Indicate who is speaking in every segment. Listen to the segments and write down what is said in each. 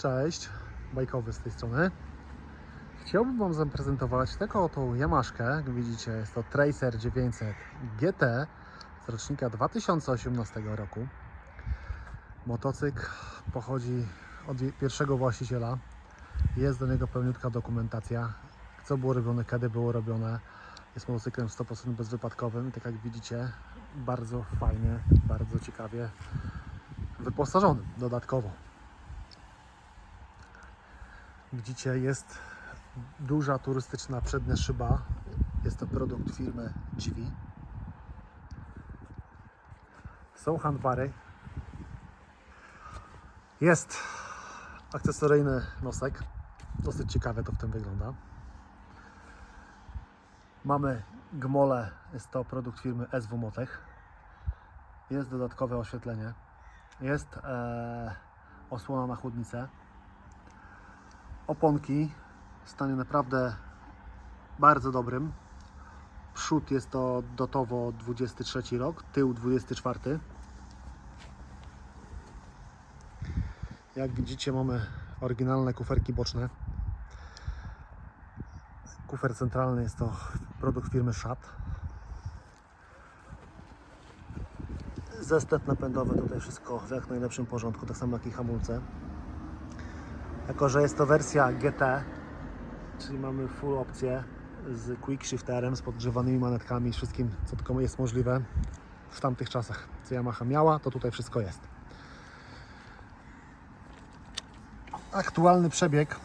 Speaker 1: Cześć, bajkowy z tej strony. Chciałbym Wam zaprezentować taką oto Yamaszkę, jak widzicie jest to Tracer 900 GT z rocznika 2018 roku. Motocykl pochodzi od pierwszego właściciela, jest do niego pełniutka dokumentacja, co było robione, kiedy było robione. Jest motocyklem 100% bezwypadkowym tak jak widzicie bardzo fajnie, bardzo ciekawie wyposażonym dodatkowo. Widzicie, jest duża turystyczna przednia szyba. Jest to produkt firmy GV. Są handbary. Jest akcesoryjny nosek. Dosyć ciekawie to w tym wygląda. Mamy gmole. Jest to produkt firmy SW Motech. Jest dodatkowe oświetlenie. Jest e, osłona na chłodnicę oponki w stanie naprawdę bardzo dobrym. Przód jest to dotowo 23 rok, tył 24. Jak widzicie mamy oryginalne kuferki boczne. Kufer centralny jest to produkt firmy Shat. Zestaw napędowy, tutaj wszystko w jak najlepszym porządku, tak samo jak i hamulce. Jako, że jest to wersja GT, czyli mamy full opcję z quick shifterem, z podgrzewanymi manetkami, wszystkim, co tylko jest możliwe w tamtych czasach, co Yamaha miała, to tutaj wszystko jest. Aktualny przebieg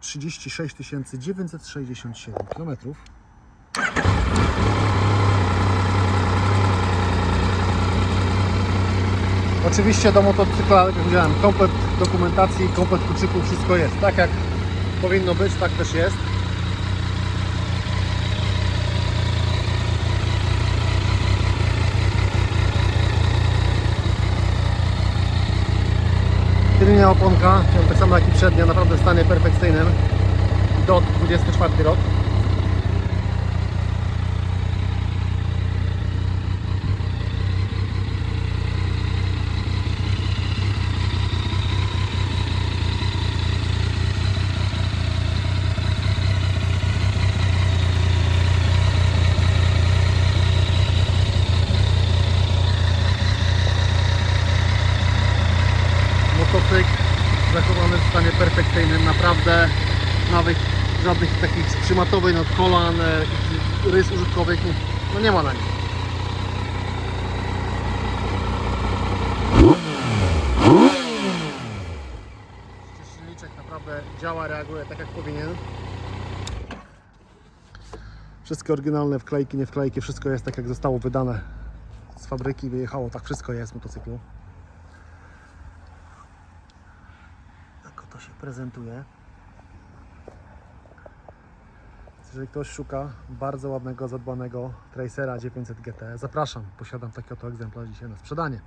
Speaker 1: 36 967 km. Oczywiście do motocykla, jak powiedziałem, komplet dokumentacji, komplet kluczyków, wszystko jest. Tak jak powinno być, tak też jest. Tylnia oponka, tak samo jak i przednia, naprawdę w stanie perfekcyjnym. Do 24 rok. Motocykl zachowany w stanie perfekcyjnym, naprawdę nawet żadnych takich przymatowej od kolan, e, rys użytkowych, no, nie ma na nim. Naprawdę działa, reaguje tak jak powinien. Wszystkie oryginalne wklejki, nie wklejki, wszystko jest tak jak zostało wydane z fabryki, wyjechało, tak wszystko jest w motocyklu. Oto się prezentuje. Jeżeli ktoś szuka bardzo ładnego, zadbanego Tracera 900 GT, zapraszam. Posiadam taki oto egzemplarz dzisiaj na sprzedanie.